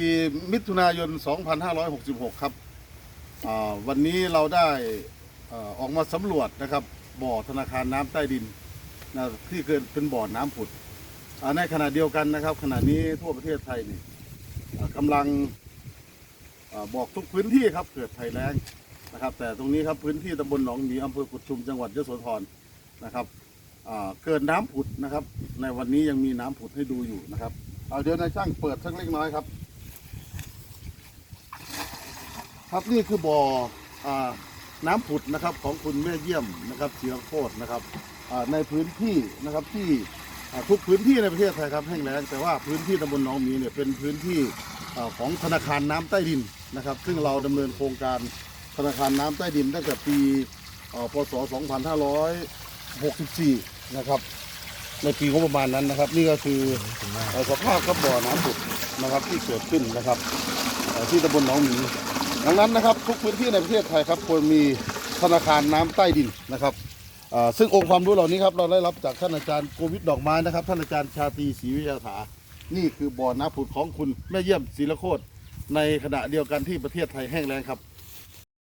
ปีมิถุนายน 2566 ครับ วันนี้เราได้ออกมาสำรวจนะครับบ่อธนาคารน้ำใต้ดินนะที่เกิดเป็นบ่อน้ำผุด ในขณะเดียวกันนะครับ ขณะนี้ทั่วประเทศไทยนี่กำลังอบอกทุกพื้นที่ครับเกิดภัยแล้งนะครับ แต่ตรงนี้ครับพื้นที่ตำบลหนองหมีอำเภอกุดชุมจังหวัดยโสธรนะครับเกิดน้ำผุดนะครับ ในวันนี้ยังมีน้ำผุดให้ดูอยู่นะครับเอาเดี๋ยวนายช่างเปิดสักเล็กน้อยครับ ครับนี่คือบ่ออาน้ำผุดนะครับของคุณแม่เยี่ยมนะครับศิรโคตรนะครับอ่าในพื้นที่นะครับที่อ่าทุกพื้นที่ในประเทศไทยครับแห้งแล้งแต่ว่าพื้นที่ตำบลหนองหมีเนี่ยเป็นพื้นที่อ่าของธนาคารน้ำใต้ดินนะครับ ซึ่งเราดำเนินโครงการธนาคารน้ำใต้ดินตั้งแต่ปีอ่าพศ 2564 นะครับ ในปีงบประมาณนั้นนะครับ นี่ก็คือเอ่อสภาพครับบ่อน้ำผุดนะครับที่เกิดขึ้นนะครับเอ่อที่ตำบลหนองหมี ดังนั้นนะครับทุกพื้นที่ในประเทศไทยครับควรมีธนาคารน้ำใต้ดินนะครับซึ่งองค์ความรู้เหล่านี้ครับเราได้รับจากท่านอาจารย์โกวิทดอกไม้นะครับ ท่านอาจารย์ชาตรีศรีวิทยาถา นี่คือบ่อน้ำผุดของคุณแม่เยี่ยมศิลโคตในขณะเดียวกันที่ประเทศไทยแห้งแล้งครับ